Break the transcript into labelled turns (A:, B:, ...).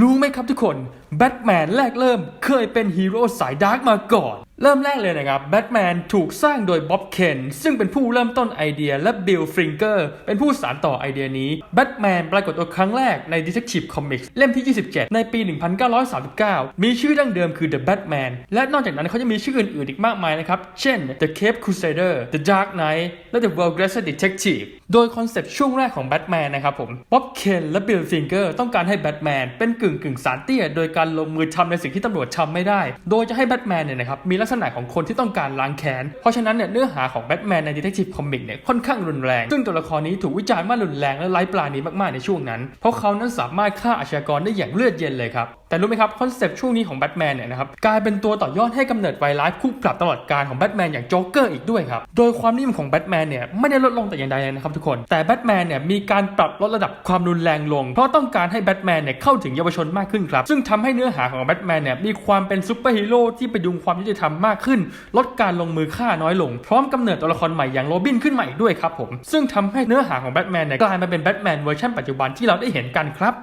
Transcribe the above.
A: รู้ไหมครับทุกคน แบทแมนแรกเริ่มเคยเป็นฮีโร่สายดาร์กมาก่อน เริ่มแรกเลยนะครับแบทแมนถูกสร้างโดยบ๊อบเคนซึ่งเป็นผู้เริ่มต้นไอเดียและบิลฟริงเกอร์เป็นผู้สานต่อไอเดียนี้แบทแมนปรากฏตัวครั้งแรกใน Detective Comics เล่มที่ 27 ในปี 1939 มีชื่อดั้งเดิมคือ The Batman และนอกจากนั้นเขาจะมีชื่ออื่นๆอีกมากมายนะครับ เช่น The Cape Crusader The Dark Knight และ The World Greatest Detective โดยคอนเซปต์ช่วงแรกของแบทแมนนะครับผมบ๊อบเคนและบิลฟิงเกอร์ต้องการให้แบทแมนเป็นกึ่งกึ่งสารเตี้ยโดยการลงมือทำในสิ่งที่ตำรวจทำไม่ได้ โดยจะให้แบทแมนเนี่ยนะครับมีลักษณะของคนที่ต้องการล้างแค้น เพราะฉะนั้นเนี่ยเนื้อหาของแบทแมนใน Detective Comics เนี่ยค่อนข้างรุนแรง ซึ่งตัวละครนี้ถูกวิจารณ์ว่ารุนแรงและไร้ปราณีมากๆในช่วงนั้น เพราะเขานั้นสามารถฆ่าอาชญากรได้อย่างเลือดเย็นเลยครับ แต่รู้ไหมครับคอนเซปต์ช่วงนี้ของแบทแมนเนี่ยนะครับกลายเป็นตัวต่อยอดให้กำเนิดไวรัสคู่ปรับตลอดการของแบทแมนอย่างโจ๊กเกอร์อีกด้วยครับ โดยความนิยมของแบทแมนเนี่ยไม่ได้ลดลงแต่อย่างใดเลยนะครับทุกคน แต่แบทแมนเนี่ยมีการปรับลดระดับความรุนแรงลง เพราะต้องการให้แบทแมนเนี่ยเข้าถึงเยาวชนมากขึ้นครับ ซึ่งทำให้เนื้อหาของแบทแมนเนี่ยมีความเป็นซูเปอร์ฮีโร่ที่ประยุงความยุติธรรมมากขึ้น ลดการลงมือฆ่าน้อยลง พร้อมกำเนิดตัวละครใหม่อย่างโรบินขึ้นมาอีกด้วยครับผม ซึ่งทำให้เนื้อหาของแบทแมนเนี่ยกลายมาเป็นแบทแมนเวอร์ชันปัจจุบันที่เราได้เห็นกันครับ